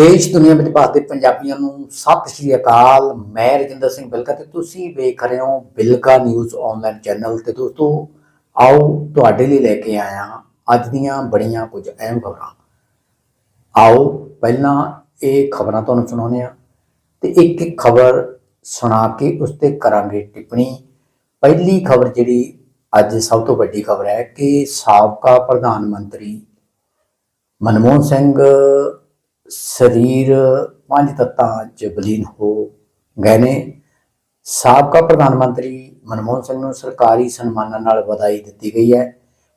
ਦੇਸ਼ ਦੁਨੀਆ ਵਿੱਚ ਵਸਦੇ ਪੰਜਾਬੀਆਂ ਨੂੰ ਸਤਿ ਸ਼੍ਰੀ ਅਕਾਲ। ਮੈਂ ਰਜਿੰਦਰ ਸਿੰਘ ਬਿਲਕਾ ਤੇ ਤੁਸੀਂ ਵੇਖ ਰਹੇ ਹੋ ਬਿਲਕਾ ਨਿਊਜ਼ ਆਨਲਾਈਨ ਚੈਨਲ ਤੇ। ਦੋਸਤੋ, ਆਓ ਤੁਹਾਡੇ ਲਈ ਲੈ ਕੇ ਆਇਆ ਅੱਜ ਦੀਆਂ ਬੜੀਆਂ ਕੁਝ ਅਹਿਮ ਖਬਰਾਂ। ਆਓ ਪਹਿਲਾਂ ਇਹ ਖਬਰਾਂ ਤੁਹਾਨੂੰ ਸੁਣਾਉਂਦੇ ਆ ਤੇ ਇੱਕ ਇੱਕ ਖਬਰ ਸੁਣਾ ਕੇ ਉਸ ਤੇ ਕਰਾਂਗੇ ਟਿੱਪਣੀ। ਪਹਿਲੀ ਖਬਰ ਜਿਹੜੀ ਅੱਜ ਸਭ ਤੋਂ ਵੱਡੀ ਖਬਰ ਹੈ ਕਿ ਸਾਬਕਾ ਪ੍ਰਧਾਨ ਮੰਤਰੀ ਮਨਮੋਹਨ ਸਿੰਘ ਸਰੀਰ ਪੰਜ ਤੱਤਾਂ ਚ ਬਲੀਨ ਹੋ ਗਏ ਨੇ। ਸਾਬਕਾ ਪ੍ਰਧਾਨ ਮੰਤਰੀ ਮਨਮੋਹਨ ਸਿੰਘ ਨੂੰ ਸਰਕਾਰੀ ਸਨਮਾਨਾਂ ਨਾਲ ਵਧਾਈ ਦਿੱਤੀ ਗਈ ਹੈ।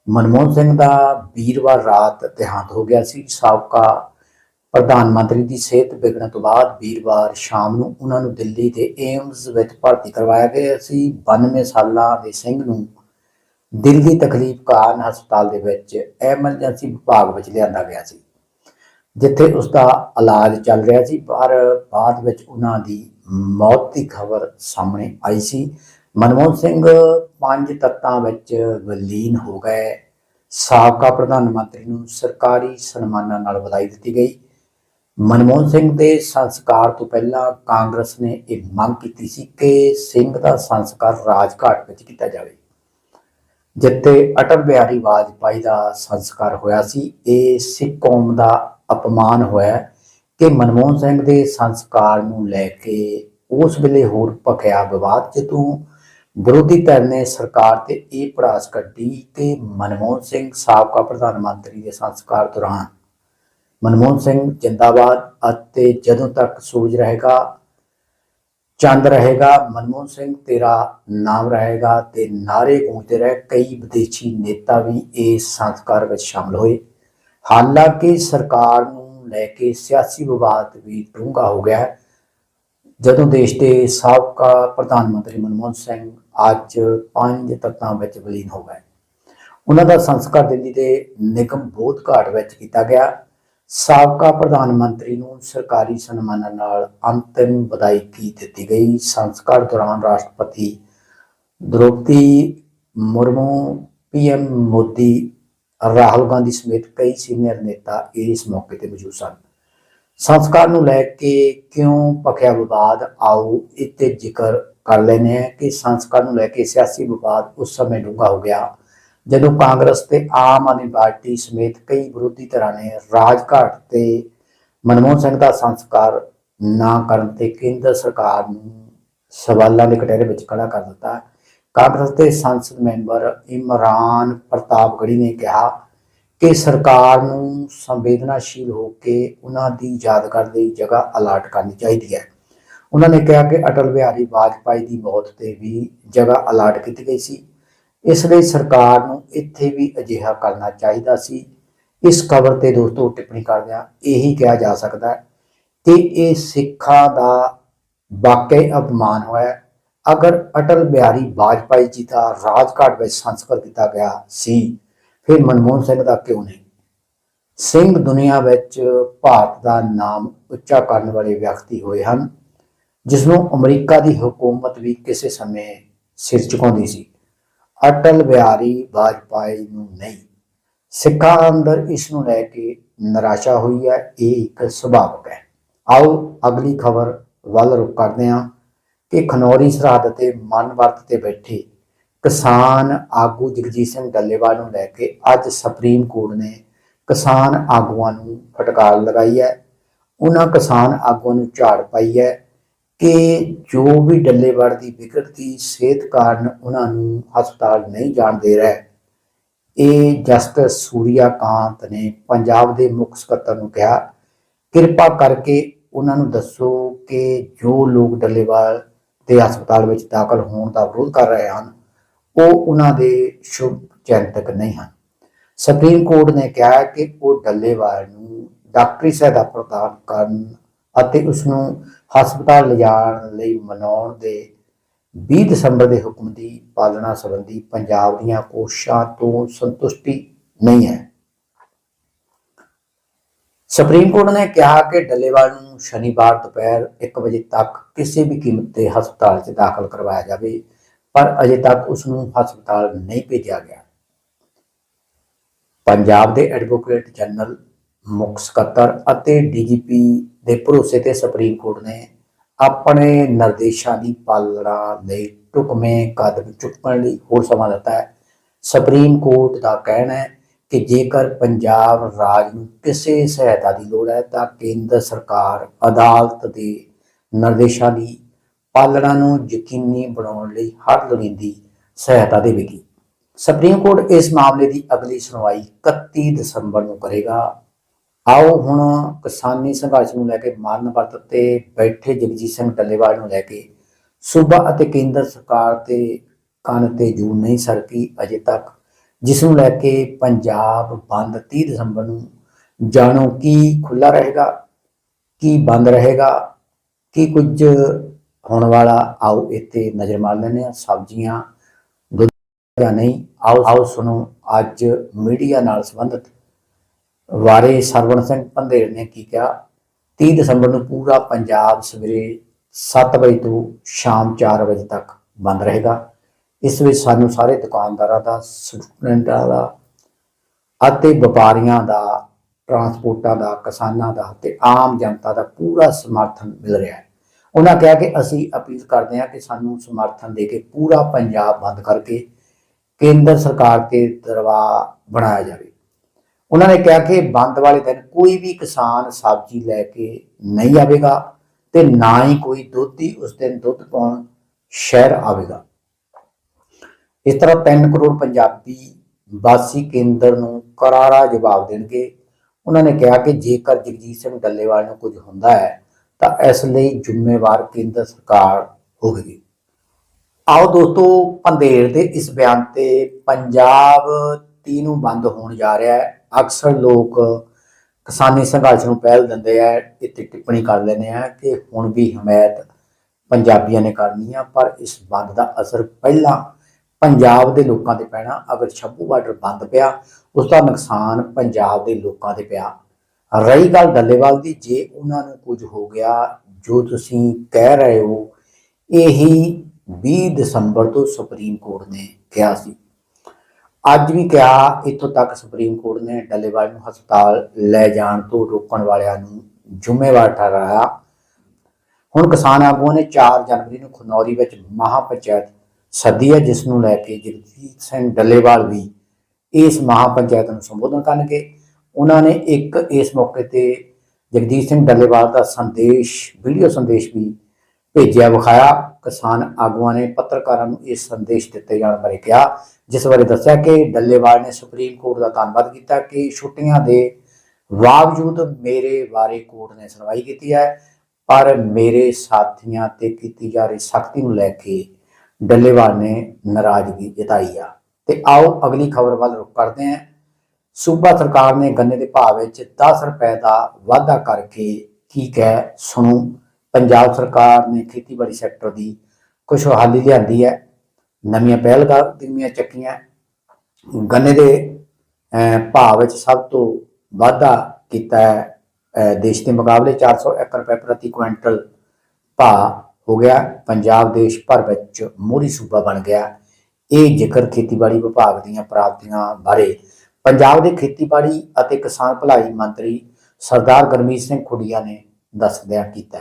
ਮਨਮੋਹਨ ਸਿੰਘ ਦਾ ਵੀਰਵਾਰ ਰਾਤ ਦੇਹਾਂਤ ਹੋ ਗਿਆ ਸੀ। ਸਾਬਕਾ ਪ੍ਰਧਾਨ ਮੰਤਰੀ ਦੀ ਸਿਹਤ ਵਿਗੜਨ ਤੋਂ ਬਾਅਦ ਵੀਰਵਾਰ ਸ਼ਾਮ ਨੂੰ ਉਹਨਾਂ ਨੂੰ ਦਿੱਲੀ ਦੇ ਏਮਜ਼ ਵਿੱਚ ਭਰਤੀ ਕਰਵਾਇਆ ਗਿਆ ਸੀ। 92 ਸਾਲਾਂ ਦੇ ਸਿੰਘ ਨੂੰ ਦਿਲ ਦੀ ਤਕਲੀਫ ਕਾਰਨ ਹਸਪਤਾਲ ਦੇ ਵਿੱਚ ਐਮਰਜੈਂਸੀ ਵਿਭਾਗ ਵਿੱਚ ਲਿਆਂਦਾ ਗਿਆ ਸੀ। ਜਿੱਥੇ ਉਸ ਦਾ ਇਲਾਜ ਚੱਲ ਰਿਹਾ ਸੀ, ਪਰ ਬਾਅਦ ਵਿੱਚ ਉਹਨਾਂ ਦੀ ਮੌਤ ਦੀ ਖਬਰ ਸਾਹਮਣੇ ਆਈ ਸੀ। ਮਨਮੋਹਨ ਸਿੰਘ ਪੰਜ ਤੱਤਾਂ ਵਿੱਚ ਵਿਲੀਨ ਹੋ ਗਏ। ਸਾਬਕਾ ਪ੍ਰਧਾਨ ਮੰਤਰੀ ਨੂੰ ਸਰਕਾਰੀ ਸਨਮਾਨਾਂ ਨਾਲ ਵਧਾਈ ਦਿੱਤੀ ਗਈ। ਮਨਮੋਹਨ ਸਿੰਘ ਦੇ ਸੰਸਕਾਰ ਤੋਂ ਪਹਿਲਾਂ ਕਾਂਗਰਸ ਨੇ ਇਹ ਮੰਗ ਕੀਤੀ ਸੀ ਕਿ ਸਿੰਘ ਦਾ ਸੰਸਕਾਰ ਰਾਜਘਾਟ ਵਿੱਚ ਕੀਤਾ ਜਾਵੇ। ਜਿੱਥੇ ਅਟਲ ਬਿਹਾਰੀ ਵਾਜਪਾਈ ਦਾ ਸੰਸਕਾਰ ਹੋਇਆ ਸੀ, ਇਹ ਸਿੱਖ ਕੌਮ ਦਾ ਅਪਮਾਨ ਹੋਇਆ ਕਿ ਮਨਮੋਹਨ ਸਿੰਘ ਦੇ ਸੰਸਕਾਰ ਨੂੰ ਲੈ ਕੇ ਉਸ ਵੇਲੇ ਹੋਰ ਭਖਿਆ ਵਿਵਾਦ ਜਦੋਂ ਵਿਰੋਧੀ ਧਿਰ ਨੇ ਸਰਕਾਰ ਤੇ ਇਹ ਪੜਾਸ ਕੱਢੀ ਕਿ ਮਨਮੋਹਨ ਸਿੰਘ ਸਾਬਕਾ ਪ੍ਰਧਾਨ ਮੰਤਰੀ ਦੇ ਸੰਸਕਾਰ ਦੌਰਾਨ ਮਨਮੋਹਨ ਸਿੰਘ ਜਿੰਦਾਬਾਦ ਅਤੇ ਜਦੋਂ ਤੱਕ ਸੂਰਜ ਰਹੇਗਾ ਚੰਦ ਰਹੇਗਾ, ਮਨਮੋਹਨ ਸਿੰਘ ਤੇਰਾ ਨਾਮ ਰਹੇਗਾ ਤੇ ਨਾਰੇ ਗੂੰਜਦੇ ਰਹੇ ਕਈ ਵਿਦੇਸ਼ੀ ਨੇਤਾ ਵੀ ਇਸ ਸੰਸਕਾਰ ਵਿੱਚ ਸ਼ਾਮਲ ਹੋਏ। ਹਾਲਾਂਕਿ ਸਰਕਾਰ ਨੂੰ ਲੈ ਕੇ ਸਿਆਸੀ ਵਿਵਾਦ ਵੀ ਡੂੰਘਾ ਹੋ ਗਿਆ ਜਦੋਂ ਦੇਸ਼ ਦੇ ਸਾਬਕਾ ਪ੍ਰਧਾਨ ਮੰਤਰੀ ਮਨਮੋਹਨ ਸਿੰਘ ਅੱਜ ਪੰਜ ਤੱਤਾਂ ਵਿੱਚ ਵਿਲੀਨ ਹੋ ਗਏ। ਉਹਨਾਂ ਦਾ ਸੰਸਕਾਰ ਦਿੱਲੀ ਦੇ ਨਿਗਮ ਬੋਧ ਘਾਟ ਵਿੱਚ ਕੀਤਾ ਗਿਆ। ਸਾਬਕਾ ਪ੍ਰਧਾਨ ਮੰਤਰੀ ਨੂੰ ਸਰਕਾਰੀ ਸਨਮਾਨਾਂ ਨਾਲ ਅੰਤਿਮ ਵਿਦਾਇਗੀ ਦਿੱਤੀ ਗਈ? ਸੰਸਕਾਰ ਦੌਰਾਨ ਰਾਸ਼ਟਰਪਤੀ ਦ੍ਰੋਪਦੀ ਮੁਰਮੂ ਪੀਐਮ ਮੋਦੀ, ਰਾਹੁਲ ਗਾਂਧੀ ਸਮੇਤ ਕਈ ਸੀਨੀਅਰ ਨੇਤਾ ਇਸ ਮੌਕੇ ਤੇ ਮੌਜੂਦ ਸਨ। ਸੰਸਕਾਰ ਨੂੰ ਲੈ ਕੇ ਕਿਉਂ ਭਖਿਆ ਵਿਵਾਦ? ਆਓ ਇੱਥੇ ਜ਼ਿਕਰ ਕਰ ਲੈਨੇ ਆ ਕਿ ਸੰਸਕਾਰ ਨੂੰ ਲੈ ਕੇ ਸਿਆਸੀ ਵਿਵਾਦ ਉਸ ਸਮੇਂ ਡੂੰਘਾ ਹੋ ਗਿਆ। ਜਦੋਂ ਕਾਂਗਰਸ ਤੇ ਆਮ ਆਦਮੀ ਪਾਰਟੀ ਸਮੇਤ ਕਈ ਵਿਰੋਧੀ ਧਿਰਾਂ ਨੇ ਰਾਜਘਾਟ ਤੇ ਮਨਮੋਹਨ ਸਿੰਘ ਦਾ ਸੰਸਕਾਰ ਨਾ ਕਰਨ ਤੇ ਕੇਂਦਰ ਸਰਕਾਰ ਨੂੰ ਸਵਾਲਾਂ ਦੇ ਕਟਹਿਰੇ ਵਿੱਚ ਖੜਾ ਕਰ ਦਿੱਤਾ। ਕਾਂਗਰਸ ਦੇ ਸੰਸਦ ਮੈਂਬਰ ਇਮਰਾਨ ਪ੍ਰਤਾਪ ਗੜੀ ਨੇ ਕਿਹਾ ਕਿ ਸਰਕਾਰ ਨੂੰ ਸੰਵੇਦਨਾਸ਼ੀਲ ਹੋ ਕੇ ਉਹਨਾਂ ਦੀ ਯਾਦਗਾਰ ਲਈ ਜਗ੍ਹਾ ਅਲਾਟ ਕਰਨੀ ਚਾਹੀਦੀ ਹੈ। ਉਹਨਾਂ ਨੇ ਕਿਹਾ ਕਿ ਅਟਲ ਬਿਹਾਰੀ ਵਾਜਪਾਈ ਦੀ ਮੌਤ ਤੇ ਵੀ ਜਗ੍ਹਾ ਅਲਾਟ ਕੀਤੀ ਗਈ ਸੀ। ਇਸ ਲਈ ਸਰਕਾਰ ਨੂੰ ਇੱਥੇ ਵੀ ਅਜਿਹਾ ਕਰਨਾ ਚਾਹੀਦਾ ਸੀ। ਇਸ ਖਬਰ ਤੇ ਦੋਸਤੋ ਟਿੱਪਣੀ ਕਰਦਿਆਂ ਇਹੀ ਕਿਹਾ ਜਾ ਸਕਦਾ ਹੈ ਕਿ ਇਹ ਸਿੱਖਾਂ ਦਾ ਵਾਕਈ ਅਪਮਾਨ ਹੋਇਆ ਅਗਰ ਅਟਲ ਬਿਹਾਰੀ ਵਾਜਪਾਈ ਜੀ ਦਾ ਰਾਜਘਾਟ ਵਿੱਚ ਸੰਸਕਾਰ ਕੀਤਾ ਗਿਆ ਸੀ, ਫਿਰ ਮਨਮੋਹਨ ਸਿੰਘ ਦਾ ਕਿਉਂ ਨਹੀਂ? ਸਿੰਘ ਦੁਨੀਆ ਵਿੱਚ ਭਾਰਤ ਦਾ ਨਾਮ ਉੱਚਾ ਕਰਨ ਵਾਲੇ ਵਿਅਕਤੀ ਹੋਏ ਹਨ ਜਿਸ ਨੂੰ ਅਮਰੀਕਾ ਦੀ ਹਕੂਮਤ ਵੀ ਕਿਸੇ ਸਮੇਂ ਸਿਰ ਝੁਕਾਉਂਦੀ ਸੀ। ਅਟਲ ਬਿਹਾਰੀ ਵਾਜਪਾਈ ਨੂੰ ਨਹੀਂ। ਸਿੱਖਾਂ ਅੰਦਰ ਇਸ ਨੂੰ ਲੈ ਕੇ ਨਿਰਾਸ਼ਾ ਹੋਈ ਹੈ, ਇਹ ਇੱਕ ਸੁਭਾਵਕ ਹੈ। ਆਓ ਅਗਲੀ ਖਬਰ ਵੱਲ ਰੁਕ ਕਰਦੇ ਹਾਂ ਕਿ ਖਨੌਰੀ ਸਰਹੱਦ ਤੇ ਮਨ ਵਰਤ ਤੇ ਬੈਠੇ ਕਿਸਾਨ ਆਗੂ ਜਗਜੀਤ ਸਿੰਘ ਡੱਲੇਵਾਲ ਨੂੰ ਲੈ ਕੇ ਅੱਜ ਸੁਪਰੀਮ ਕੋਰਟ ਨੇ ਕਿਸਾਨ ਆਗੂਆਂ ਨੂੰ ਫਟਕਾਰ ਲਗਾਈ ਹੈ। ਉਹਨਾਂ ਕਿਸਾਨ ਆਗੂਆਂ ਨੂੰ ਝਾੜ ਪਾਈ ਹੈ। ਕਿ ਜੋ ਵੀ ਡੱਲੇਵਾਲ ਦੀ ਵਿਗੜਦੀ ਸਿਹਤ ਕਾਰਨ ਉਹਨਾਂ ਨੂੰ ਹਸਪਤਾਲ ਨਹੀਂ ਜਾਣ ਦੇ ਰਿਹਾ। ਇਹ ਜਸਟਿਸ ਸੂਰਿਆ ਕਾਂਤ ਨੇ ਪੰਜਾਬ ਦੇ ਮੁੱਖ ਸਕੱਤਰ ਨੂੰ ਕਿਹਾ, ਕਿਰਪਾ ਕਰਕੇ ਉਹਨਾਂ ਨੂੰ ਦੱਸੋ ਕਿ ਜੋ ਲੋਕ ਡੱਲੇਵਾਲ ਦੇ ਹਸਪਤਾਲ ਵਿੱਚ ਦਾਖਲ ਹੋਣ ਦਾ ਵਿਰੋਧ ਕਰ ਰਹੇ ਹਨ, ਉਹ ਉਹਨਾਂ ਦੇ ਸ਼ੁਭ ਚਿੰਤਕ ਨਹੀਂ ਹਨ। ਸੁਪਰੀਮ ਕੋਰਟ ਨੇ ਕਿਹਾ ਕਿ ਉਹ ਡੱਲੇਵਾਲ ਨੂੰ ਡਾਕਟਰੀ ਸਹਾਇਤਾ ਪ੍ਰਦਾਨ ਕਰਨ ਅਤੇ ਉਸ ਨੂੰ ਹਸਪਤਾਲ ਲਿਜਾਣ ਲਈ ਮਨਾਉਣ ਦੇ 20 ਦਸੰਬਰ ਦੇ ਹੁਕਮ ਦੀ ਪਾਲਣਾ ਸੰਬੰਧੀ ਪੰਜਾਬ ਦੀਆਂ ਕੋਸ਼ਿਸ਼ਾਂ ਤੋਂ ਸੰਤੁਸ਼ਟੀ ਨਹੀਂ ਹੈ। ਸੁਪਰੀਮ ਕੋਰਟ ਨੇ ਕਿਹਾ ਕਿ ਡੱਲੇਵਾਲ ਨੂੰ ਸ਼ਨੀਵਾਰ ਦੁਪਹਿਰ 1 ਵਜੇ ਤੱਕ ਕਿਸੇ ਵੀ ਕੀਮਤ ਤੇ ਹਸਪਤਾਲ 'ਚ ਦਾਖਲ ਕਰਵਾਇਆ ਜਾਵੇ, ਪਰ ਅਜੇ ਤੱਕ ਉਸ ਨੂੰ ਹਸਪਤਾਲ ਨਹੀਂ ਭੇਜਿਆ ਗਿਆ। ਪੰਜਾਬ ਦੇ ਐਡਵੋਕੇਟ ਜਨਰਲ ਮੁੱਖ ਸਕੱਤਰ ਅਤੇ ਡੀਜੀਪੀ ਦੇ ਭਰੋਸੇ ਤੇ ਸੁਪਰੀਮ ਕੋਰਟ ਨੇ ਆਪਣੇ ਨਿਰਦੇਸ਼ਾਂ ਦੀ ਪਾਲਣਾ ਲਈ ਢੁਕਵੇਂ ਕਦਮ ਚੁੱਕਣ ਲਈ ਹੋਰ ਸਮਾਂ ਦਿੱਤਾ ਹੈ। ਸੁਪਰੀਮ ਕੋਰਟ ਦਾ ਕਹਿਣਾ ਹੈ ਕਿ ਜੇਕਰ ਪੰਜਾਬ ਰਾਜ ਨੂੰ ਕਿਸੇ ਸਹਾਇਤਾ ਦੀ ਲੋੜ ਹੈ ਤਾਂ ਕੇਂਦਰ ਸਰਕਾਰ ਅਦਾਲਤ ਦੇ ਨਿਰਦੇਸ਼ਾਂ ਦੀ ਪਾਲਣਾ ਨੂੰ ਯਕੀਨੀ ਬਣਾਉਣ ਲਈ ਹਰ ਲੋੜੀਂਦੀ ਸਹਾਇਤਾ ਦੇਵੇਗੀ। ਸੁਪਰੀਮ ਕੋਰਟ ਇਸ ਮਾਮਲੇ ਦੀ ਅਗਲੀ ਸੁਣਵਾਈ 31 ਦਸੰਬਰ ਨੂੰ ਕਰੇਗਾ। ਆਓ ਹੁਣ ਕਿਸਾਨੀ ਸੰਘਰਸ਼ ਨੂੰ ਲੈ ਕੇ ਮਾਰਨ ਵਰਤ ਤੇ ਬੈਠੇ ਜਗਜੀਤ ਸਿੰਘ ਡੱਲੇਵਾਲ ਨੂੰ ਲੈ ਕੇ ਸੂਬਾ ਅਤੇ ਕੇਂਦਰ ਸਰਕਾਰ ਤੇ ਕੰਨ ਤੇ ਜੂ ਨਹੀਂ ਸਰਕੀ ਅਜੇ ਤੱਕ, ਜਿਸ ਨੂੰ ਲੈ ਕੇ ਪੰਜਾਬ ਬੰਦ 30 ਦਸੰਬਰ ਨੂੰ ਜਾਣੋ ਕੀ ਖੁੱਲਾ ਰਹੇਗਾ, ਕੀ ਬੰਦ ਰਹੇਗਾ, ਕੀ ਕੁਝ ਹੋਣ ਵਾਲਾ, ਆਓ ਇੱਥੇ ਨਜ਼ਰ ਮਾਰ ਲੈਂਦੇ ਹਾਂ, ਸਬਜ਼ੀਆਂ ਦੁੱਧ ਜਾਂ ਨਹੀਂ, ਆਓ ਆਓ ਸੁਣੋ ਅੱਜ ਮੀਡੀਆ ਨਾਲ ਸੰਬੰਧਿਤ। ਵਾਰੇ ਸਰਵਣ ਸਿੰਘ ਪੰਧੇਰ ਨੇ ਕੀ ਕਿਹਾ? 30 ਦਸੰਬਰ ਨੂੰ ਪੂਰਾ ਪੰਜਾਬ ਸਵੇਰੇ 7 ਵਜੇ ਤੋਂ ਸ਼ਾਮ 4 ਵਜੇ ਤੱਕ ਬੰਦ ਰਹੇਗਾ। ਇਸ ਵਿੱਚ ਸਾਨੂੰ ਸਾਰੇ ਦੁਕਾਨਦਾਰਾਂ ਦਾ ਸਟੂਡੈਂਟਾਂ ਦਾ ਅਤੇ ਵਪਾਰੀਆਂ ਦਾ, ਟਰਾਂਸਪੋਰਟਾਂ ਦਾ, ਕਿਸਾਨਾਂ ਦਾ ਤੇ ਆਮ ਜਨਤਾ ਦਾ ਪੂਰਾ ਸਮਰਥਨ ਮਿਲ ਰਿਹਾ ਹੈ। ਉਹਨਾਂ ਕਿਹਾ ਕਿ ਅਸੀਂ ਅਪੀਲ ਕਰਦੇ ਹਾਂ ਕਿ ਸਾਨੂੰ ਸਮਰਥਨ ਦੇ ਕੇ ਪੂਰਾ ਪੰਜਾਬ ਬੰਦ ਕਰਕੇ ਕੇਂਦਰ ਸਰਕਾਰ ਤੇ ਦਰਬਾਰ ਬਣਾਇਆ ਜਾਵੇ। ਉਹਨਾਂ ਨੇ ਕਿਹਾ ਕਿ ਬੰਦ ਵਾਲੇ ਦਿਨ ਕੋਈ ਵੀ ਕਿਸਾਨ ਸਬਜ਼ੀ ਲੈ ਕੇ ਨਹੀਂ ਆਵੇਗਾ ਤੇ ਨਾ ਹੀ ਕੋਈ ਦੁੱਧੀ ਉਸ ਦਿਨ ਦੁੱਧ ਪਾਉਣ ਸ਼ਹਿਰ ਆਵੇਗਾ। ਇਸ ਤਰ੍ਹਾਂ 3 ਕਰੋੜ ਪੰਜਾਬੀ ਵਾਸੀ ਕੇਂਦਰ ਨੂੰ ਕਰਾਰਾ ਜਵਾਬ ਦੇਣਗੇ। ਉਹਨਾਂ ਨੇ ਕਿਹਾ ਕਿ ਜੇਕਰ ਜਗਜੀਤ ਸਿੰਘ ਡੱਲੇਵਾਲ ਨੂੰ ਕੁਝ ਹੁੰਦਾ ਹੈ, ਤਾਂ ਇਸ ਲਈ ਜ਼ਿੰਮੇਵਾਰ ਕੇਂਦਰ ਸਰਕਾਰ ਹੋਵੇਗੀ। ਆਓ ਦੋਸਤੋ, ਪੰਦੇਰ ਦੇ ਇਸ ਬਿਆਨ ਤੇ ਪੰਜਾਬ ਤੀ ਨੂੰ ਬੰਦ ਹੋਣ ਜਾ ਰਿਹਾ ਹੈ। ਅਕਸਰ ਲੋਕ ਕਿਸਾਨੀ ਸੰਘਰਸ਼ ਨੂੰ ਪਹਿਲ ਦਿੰਦੇ ਆ, ਇੱਥੇ ਟਿੱਪਣੀ ਕਰ ਲੈਂਦੇ ਆ ਕਿ ਹੁਣ ਵੀ ਹਮਾਇਤ ਪੰਜਾਬੀਆਂ ਨੇ ਕਰਨੀ ਆ, ਪਰ ਇਸ ਬੰਦ ਦਾ ਅਸਰ ਪਹਿਲਾਂ ਪੰਜਾਬ ਦੇ ਲੋਕਾਂ ਤੇ ਪੈਣਾ। ਅਗਰ ਛੱਬੂ ਬਾਰਡਰ ਬੰਦ ਪਿਆ, ਉਸ ਦਾ ਨੁਕਸਾਨ ਪੰਜਾਬ ਦੇ ਲੋਕਾਂ ਤੇ ਪਿਆ। ਰਹੀ ਗੱਲ ਡੱਲੇਵਾਲ ਦੀ, ਜੇ ਉਹਨਾਂ ਨੂੰ ਕੁਝ ਹੋ ਗਿਆ, ਜੋ ਤੁਸੀਂ ਕਹਿ ਰਹੇ ਹੋ, ਇਹੀ 20 ਦਸੰਬਰ ਤੋਂ ਸੁਪਰੀਮ ਕੋਰਟ ਨੇ ਕਿਹਾ ਸੀ। ਅੱਜ ਵੀ ਕਿਹਾ, ਇੱਥੋਂ ਤੱਕ ਸੁਪਰੀਮ ਕੋਰਟ ਨੇ ਡੱਲੇਵਾਲ ਨੂੰ ਹਸਪਤਾਲ ਲੈ ਜਾਣ ਤੋਂ ਰੋਕਣ ਵਾਲਿਆਂ ਨੂੰ ਜ਼ਿੰਮੇਵਾਰ ਠਹਿਰਾਇਆ। ਹੁਣ ਕਿਸਾਨ ਆਗੂਆਂ ਨੇ 4 ਜਨਵਰੀ ਨੂੰ ਖਨੌਰੀ ਵਿੱਚ ਮਹਾ ਪੰਚਾਇਤ ਸੱਦੀ ਹੈ, ਜਿਸ ਨੂੰ ਲੈ ਕੇ ਜਗਜੀਤ ਸਿੰਘ ਡੱਲੇਵਾਲ ਵੀ ਇਸ ਮਹਾ ਪੰਚਾਇਤ ਨੂੰ ਸੰਬੋਧਨ ਕਰਨਗੇ। ਉਹਨਾਂ ਨੇ ਇੱਕ ਇਸ ਮੌਕੇ ਤੇ ਜਗਜੀਤ ਸਿੰਘ ਡੱਲੇਵਾਲ ਦਾ ਸੰਦੇਸ਼, ਵੀਡੀਓ ਸੰਦੇਸ਼ ਵੀ ਭੇਜਿਆ, ਵਿਖਾਇਆ। ਕਿਸਾਨ ਆਗੂਆਂ ਨੇ ਪੱਤਰਕਾਰਾਂ ਨੂੰ ਇਹ ਸੰਦੇਸ਼ ਦਿੱਤੇ ਜਾਣ ਬਾਰੇ ਕਿਹਾ, ਜਿਸ ਬਾਰੇ ਦੱਸਿਆ ਕਿ ਡੱਲੇਵਾਲ ਨੇ ਸੁਪਰੀਮ ਕੋਰਟ ਦਾ ਧੰਨਵਾਦ ਕੀਤਾ ਕਿ ਛੁੱਟੀਆਂ ਦੇ ਬਾਵਜੂਦ ਮੇਰੇ ਬਾਰੇ ਕੋਰਟ ਨੇ ਸੁਣਵਾਈ ਕੀਤੀ ਹੈ, ਪਰ ਮੇਰੇ ਸਾਥੀਆਂ ਤੇ ਕੀਤੀ ਜਾ ਰਹੀ ਸਖਤੀ ਨੂੰ ਲੈ ਕੇ ਡੱਲੇਵਾਲ ਨੇ ਨਾਰਾਜ਼ਗੀ ਜਤਾਈ ਆ। ਤੇ ਆਓ ਅਗਲੀ ਖਬਰ ਵੱਲ ਰੁਕ ਕਰਦੇ ਹਾਂ। ਸੂਬਾ ਸਰਕਾਰ ਨੇ ਗੰਨੇ ਦੇ ਭਾਅ ਵਿੱਚ 10 ਰੁਪਏ ਦਾ ਵਾਧਾ ਕਰਕੇ, ਕੀ ਕਹਿ ਸੁਣੋ ਪੰਜਾਬ ਸਰਕਾਰ ਨੇ ਖੇਤੀਬਾੜੀ ਸੈਕਟਰ ਦੀ ਖੁਸ਼ਹਾਲੀ ਲਿਆਂਦੀ ਹੈ। ਨਵੀਆਂ ਪਹਿਲ ਕਦਮੀਆਂ ਚੱਕੀਆਂ। ਗੰਨੇ ਦੇ ਭਾਅ ਵਿੱਚ ਸਭ ਤੋਂ ਵਾਧਾ ਕੀਤਾ ਹੈ। ਦੇਸ਼ ਦੇ ਮੁਕਾਬਲੇ 401 ਰੁਪਏ ਪ੍ਰਤੀ ਕੁਇੰਟਲ ਭਾਅ ਹੋ ਗਿਆ। ਪੰਜਾਬ ਦੇਸ਼ ਭਰ ਵਿੱਚ ਮੋਹਰੀ ਸੂਬਾ ਬਣ ਗਿਆ। ਇਹ ਜ਼ਿਕਰ ਖੇਤੀਬਾੜੀ ਵਿਭਾਗ ਦੀਆਂ ਪ੍ਰਾਪਤੀਆਂ ਬਾਰੇ ਪੰਜਾਬ ਦੇ ਖੇਤੀਬਾੜੀ ਅਤੇ ਕਿਸਾਨ ਭਲਾਈ ਮੰਤਰੀ ਸਰਦਾਰ ਗਰਮੀਤ ਸਿੰਘ ਖੁੱਡੀਆ ਨੇ ਦੱਸਦਿਆਂ ਕੀਤਾ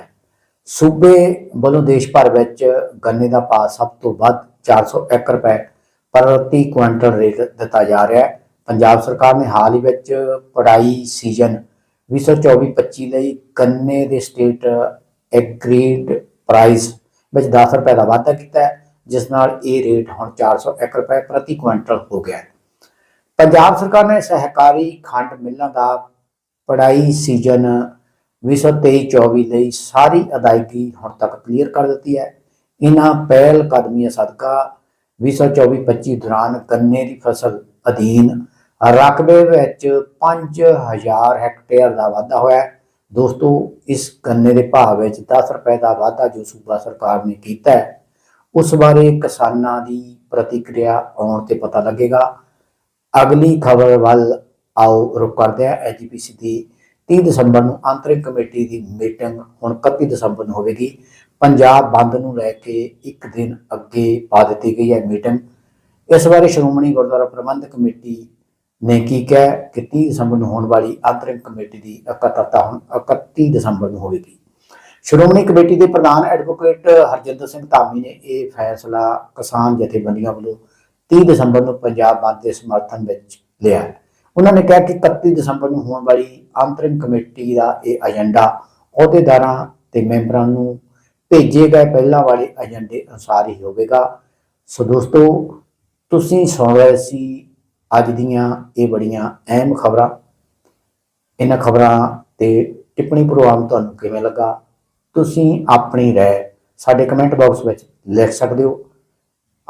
ਸੂਬੇ ਵੱਲੋਂ ਦੇਸ਼ ਭਰ ਵਿੱਚ ਗੰਨੇ ਦਾ ਭਾਅ ਸਭ ਤੋਂ ਵੱਧ 401 ਰੁਪਏ ਪ੍ਰਤੀ ਕੁਇੰਟਲ ਰੇਟ ਦਿੱਤਾ ਜਾ ਰਿਹਾ ਹੈ। ਪੰਜਾਬ ਸਰਕਾਰ ਨੇ ਹਾਲ ਹੀ ਵਿੱਚ ਪੜਾਈ ਸੀਜ਼ਨ 2024-25 ਲਈ ਗੰਨੇ ਦੇ ਸਟੇਟ ਐਗਰੀਡ ਪ੍ਰਾਈਸ ਵਿੱਚ 10 ਰੁਪਏ ਦਾ ਵਾਧਾ ਕੀਤਾ ਹੈ, ਜਿਸ ਨਾਲ ਇਹ ਰੇਟ ਹੁਣ 401 ਰੁਪਏ ਪ੍ਰਤੀ ਕੁਇੰਟਲ ਹੋ ਗਿਆ ਹੈ। ਪੰਜਾਬ ਸਰਕਾਰ ਨੇ ਸਹਿਕਾਰੀ ਖੰਡ ਮਿੱਲਾਂ ਦਾ ਪੜਾਈ ਸੀਜ਼ਨ 2023-24 ਲਈ ਸਾਰੀ ਅਦਾਇਗੀ ਹੁਣ ਤੱਕ ਕਲੀਅਰ ਕਰ ਦਿੱਤੀ ਹੈ। ਇਹਨਾਂ ਪਹਿਲ ਕਦਮੀਆਂ ਸਦਕਾ 2024-25 ਦੌਰਾਨ ਗੰਨੇ ਦੀ ਫਸਲ ਅਧੀਨ ਰਕਬੇ ਵਿੱਚ 5000 ਹੈਕਟੇਅਰ ਦਾ ਵਾਧਾ ਹੋਇਆ ਹੈ। ਦੋਸਤੋ, ਇਸ ਗੰਨੇ ਦੇ ਭਾਅ ਵਿੱਚ 10 ਰੁਪਏ ਦਾ ਵਾਧਾ ਜੋ ਸੂਬਾ ਸਰਕਾਰ ਨੇ ਕੀਤਾ ਹੈ, ਉਸ ਬਾਰੇ ਕਿਸਾਨਾਂ ਦੀ ਪ੍ਰਤੀਕਿਰਿਆ ਆਉਣ ਤੇ ਪਤਾ ਲੱਗੇਗਾ। ਅਗਲੀ ਖਬਰ ਵੱਲ ਆਓ, ਰੁਕ ਕਰਦੇ ਹਾਂ। ਐਜੀਪੀਸੀ ਦੀ 30 ਦਸੰਬਰ ਨੂੰ ਅੰਤਰਿਮ ਕਮੇਟੀ ਦੀ ਮੀਟਿੰਗ ਹੁਣ 31 ਦਸੰਬਰ ਨੂੰ ਹੋਵੇਗੀ। ਪੰਜਾਬ ਬੰਦ ਨੂੰ ਲੈ ਕੇ ਇੱਕ ਦਿਨ ਅੱਗੇ ਪਾ ਦਿੱਤੀ ਗਈ ਹੈ ਮੀਟਿੰਗ। ਇਸ ਬਾਰੇ ਸ਼੍ਰੋਮਣੀ ਗੁਰਦੁਆਰਾ ਪ੍ਰਬੰਧਕ ਕਮੇਟੀ ਨੇ ਕੀ ਕਿਹਾ ਕਿ 30 ਦਸੰਬਰ ਨੂੰ ਹੋਣ ਵਾਲੀ ਅੰਤਰਿਮ ਕਮੇਟੀ ਦੀ ਇਕੱਤਰਤਾ ਹੁਣ 31 ਦਸੰਬਰ ਨੂੰ ਹੋਵੇਗੀ। ਸ਼੍ਰੋਮਣੀ ਕਮੇਟੀ ਦੇ ਪ੍ਰਧਾਨ ਐਡਵੋਕੇਟ ਹਰਜਿੰਦਰ ਸਿੰਘ ਧਾਮੀ ਨੇ ਇਹ ਫੈਸਲਾ ਕਿਸਾਨ ਜਥੇਬੰਦੀਆਂ ਵੱਲੋਂ 30 ਦਸੰਬਰ ਨੂੰ ਪੰਜਾਬ ਬੰਦ ਦੇ ਸਮਰਥਨ ਵਿੱਚ ਲਿਆ ਹੈ। ਉਹਨਾਂ ਨੇ ਕਿਹਾ ਕਿ 31 ਦਸੰਬਰ ਨੂੰ ਹੋਣ ਵਾਲੀ ਅੰਤਰਿਮ ਕਮੇਟੀ ਦਾ ਇਹ ਏਜੰਡਾ ਅਹੁਦੇਦਾਰਾਂ ਤੇ ਮੈਂਬਰਾਂ ਨੂੰ ਭੇਜੇ ਗਏ ਪਹਿਲਾਂ ਵਾਲੇ ਏਜੰਡੇ ਅਨੁਸਾਰ ਹੀ ਹੋਵੇਗਾ। ਸੋ ਦੋਸਤੋ, ਤੁਸੀਂ ਸੁਣ ਰਹੇ ਸੀ ਅੱਜ ਦੀਆਂ ਇਹ ਬੜੀਆਂ ਅਹਿਮ ਖਬਰਾਂ। ਇਹਨਾਂ ਖਬਰਾਂ ਤੇ ਟਿੱਪਣੀ ਪ੍ਰੋਗਰਾਮ ਤੁਹਾਨੂੰ ਕਿਵੇਂ ਲੱਗਾ, ਤੁਸੀਂ ਆਪਣੀ ਰਾਏ ਸਾਡੇ ਕਮੈਂਟ ਬਾਕਸ ਵਿੱਚ ਲਿਖ ਸਕਦੇ ਹੋ।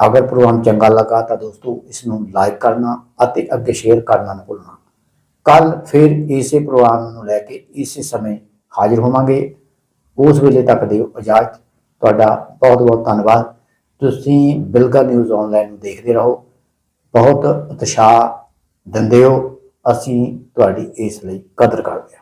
ਅਗਰ ਪ੍ਰੋਗਰਾਮ ਚੰਗਾ ਲੱਗਾ ਤਾਂ ਦੋਸਤੋ ਇਸ ਨੂੰ ਲਾਈਕ ਕਰਨਾ ਅਤੇ ਅੱਗੇ ਸ਼ੇਅਰ ਕਰਨਾ ਨਾ ਭੁੱਲਣਾ। ਕੱਲ ਫਿਰ ਇਸੇ ਪ੍ਰੋਗਰਾਮ ਨੂੰ ਲੈ ਕੇ ਇਸੇ ਸਮੇਂ ਹਾਜ਼ਰ ਹੋਵਾਂਗੇ। ਉਸ ਵੇਲੇ ਤੱਕ ਦਿਓ ਇਜਾਜ਼ਤ। ਤੁਹਾਡਾ ਬਹੁਤ ਬਹੁਤ ਧੰਨਵਾਦ। ਤੁਸੀਂ ਬਿਲਗਾ ਨਿਊਜ਼ ਆਨਲਾਈਨ ਨੂੰ ਦੇਖਦੇ ਰਹੋ। ਬਹੁਤ ਉਤਸ਼ਾਹ ਦਿੰਦੇ ਹੋ। ਅਸੀਂ ਤੁਹਾਡੀ ਇਸ ਲਈ ਕਦਰ ਕਰਦੇ ਹਾਂ।